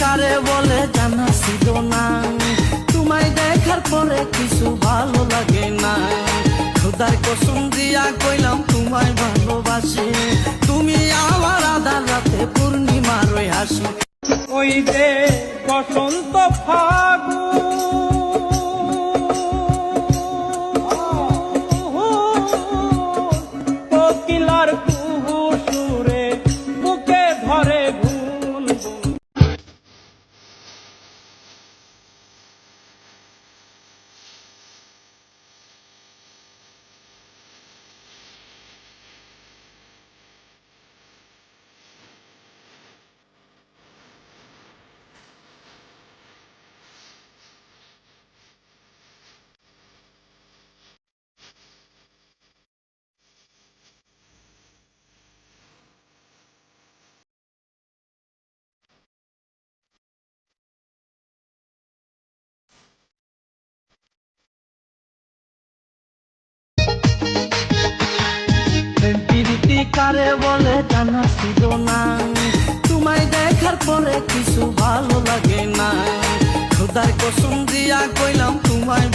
কারে বলে জানা ছিল না। তোমায় দেখার পরে কিছু ভালো লাগে না। খুদার কসম দিয়া কইলাম, তোমায় ভালোবাসি। তুমি আমার আধার রাতে পূর্ণিমার ওই হাসি। ওই যে বসন্ত ফাগু কোকিলার কুহু কারে বলে জানা ছিল না। তোমায় দেখার পরে কিছু ভালো লাগে না। খুদার কসম দিয়া কইলাম, তোমায়